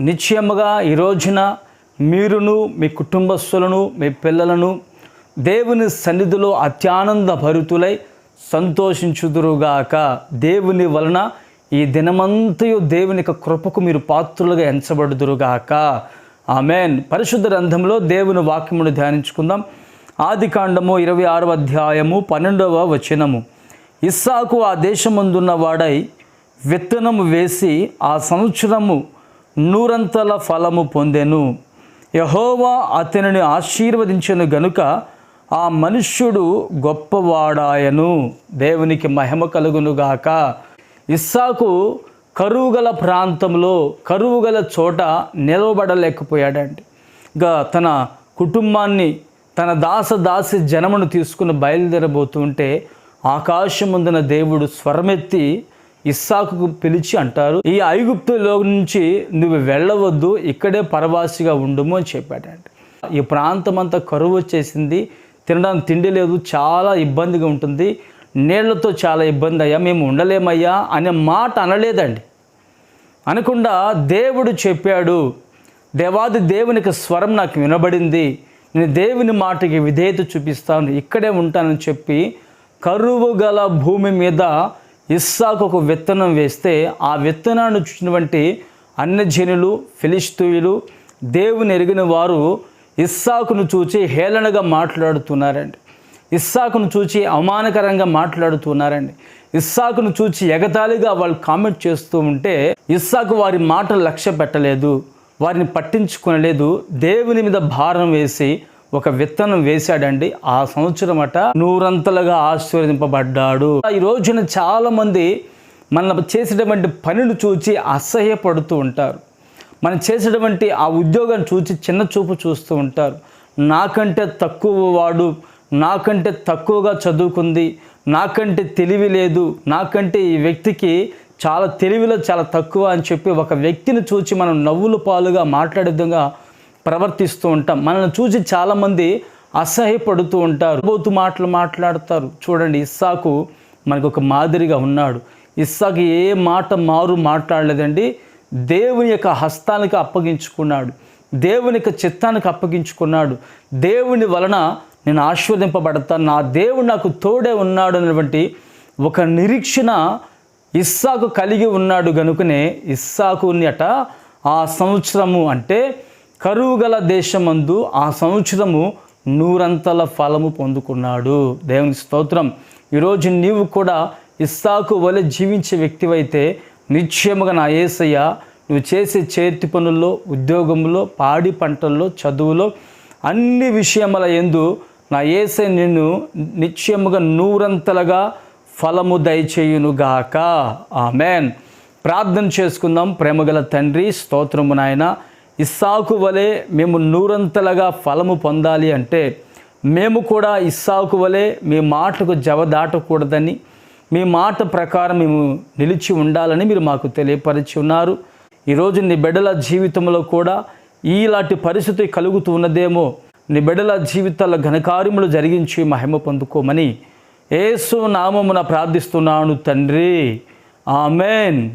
నిశ్చయముగా ఈ రోజున మీరును మీ కుటుంబస్తులను మీ పిల్లలను దేవుని సన్నిధిలో అత్యానంద భరుతులై సంతోషించుదురుగాక. దేవుని వలన ఈ దినమంతయు దేవుని యొక్క కృపకు మీరు పాత్రులుగా ఎంచబడుదురుగాక. ఆమెన్. పరిశుద్ధ గ్రంథంలో దేవుని వాక్యమును ధ్యానించుకుందాం. ఆది కాండము ఇరవై ఆరవ అధ్యాయము పన్నెండవ వచనము. ఇస్సాకు ఆ దేశమందున్న వాడై విత్తనము వేసి ఆ సంవత్సరము నూరంతల ఫలము పొందెను. యహోవా అతనిని ఆశీర్వదించెను గనుక ఆ మనుష్యుడు గొప్పవాడాయను. దేవునికి మహిమ కలుగునుగాక ఇస్సాకు కరువు గల ప్రాంతంలో కరువు గల చోట నిలవబడలేకపోయాడండి. ఇంకా తన కుటుంబాన్ని తన దాస దాసి జనమును తీసుకుని బయలుదేరబోతుంటే ఆకాశముందున దేవుడు స్వరమెత్తి ఇస్సాకుకు పిలిచి అంటారు ఈ ఐగుప్తులో నుంచి నువ్వు వెళ్ళవద్దు ఇక్కడే పరవాసిగా ఉండుము అని చెప్పాడండి ఈ ప్రాంతం అంతా కరువు వచ్చేసింది తినడానికి తిండి లేదు చాలా ఇబ్బందిగా ఉంటుంది నీళ్ళతో చాలా ఇబ్బంది అయ్యా మేము ఉండలేమయ్యా అనే మాట అనలేదండి. అనకుండా దేవుడు చెప్పాడు దేవాది దేవునికి స్వరం నాకు వినబడింది నేను దేవుని మాటకి విధేయత చూపిస్తాను ఇక్కడే ఉంటానని చెప్పి కరువు గల భూమి మీద ఇస్సాకు ఒక విత్తనం వేస్తే ఆ విత్తనాన్ని చూసినటువంటి అన్యజనులు ఫిలిస్తీయులు దేవుని ఎరిగిన వారు ఇస్సాకును చూచి హేళనగా మాట్లాడుతున్నారండి. ఇస్సాకును చూచి అవమానకరంగా మాట్లాడుతున్నారండి. ఇస్సాకును చూచి ఎగతాళిగా వాళ్ళు కామెంట్ చేస్తూ ఉంటే ఇస్సాకు వారి మాటలు లక్ష్య పెట్టలేదు వారిని పట్టించుకునలేదు దేవుని మీద భారం వేసి ఒక విత్తనం వేశాడండి. ఆ సంవత్సరం అట నూరంతలుగా ఆశీర్వదింపబడ్డాడు. ఈ రోజున చాలామంది మన చేసేటువంటి పనిని చూచి అసహ్యపడుతూ ఉంటారు. మనం చేసేటువంటి ఆ ఉద్యోగం చూసి చిన్న చూపు చూస్తూ ఉంటారు. నాకంటే తక్కువ వాడు నాకంటే తక్కువగా చదువుకుంది నాకంటే తెలివి లేదు నాకంటే ఈ వ్యక్తికి చాలా తెలివిలో చాలా తక్కువ అని చెప్పి ఒక వ్యక్తిని చూసి మనం నవ్వుల పాలుగా మాట్లాడే విధంగా ప్రవర్తిస్తూ ఉంటాం. మనల్ని చూసి చాలామంది అసహ్యపడుతూ ఉంటారు. బోతు మాటలు మాట్లాడతారు. చూడండి ఇస్సాకు మనకు ఒక మాదిరిగా ఉన్నాడు. ఇస్సాకు ఏ మాట మారు మాట్లాడలేదండి. దేవుని యొక్క హస్తానికి అప్పగించుకున్నాడు. దేవుని యొక్క చిత్తానికి అప్పగించుకున్నాడు. దేవుని వలన నేను ఆస్వాదింపబడతాను నా దేవుడు నాకు తోడే ఉన్నాడు అనేటువంటి ఒక నిరీక్షణ ఇస్సాకు కలిగి ఉన్నాడు గనుకనే ఇస్సాకుని అట ఆ సంవత్సరము అంటే కరువు గల దేశమందు ఆ సంవత్సరము నూరంతల ఫలము పొందుకున్నాడు. దేవుని స్తోత్రం. ఈరోజు నీవు కూడా ఇస్సాకు వలె జీవించే వ్యక్తివైతే నిశ్చయముగా నా ఏసయ్య నువ్వు చేసే చేతి పనుల్లో ఉద్యోగంలో పాడి పంటల్లో చదువులో అన్ని విషయముల ఎందు నా ఏసై నిన్ను నిశ్చయముగా నూరంతలుగా ఫలము దయచేయునుగాక. ఆమెన్. ప్రార్థన చేసుకుందాం. ప్రేమగల తండ్రి స్తోత్రము నాయన. ఇస్సాకు వలె మేము నూరంతలుగా ఫలము పొందాలి అంటే మేము కూడా ఇస్సాకు వలె మీ మాటకు జవ దాటకూడదని మీ మాట ప్రకారం మేము నిలిచి ఉండాలని మీరు మాకు తెలియపరిచి ఉన్నారు. ఈరోజు నీ బిడ్డల జీవితంలో కూడా ఈలాంటి పరిస్థితి కలుగుతూ ఉన్నదేమో. నీ బిడ్డల జీవితాల ఘనకార్యములు జరిగించి మహిమ పొందుకోమని ఏసు నామమున ప్రార్థిస్తున్నాను తండ్రి. ఆమెన్.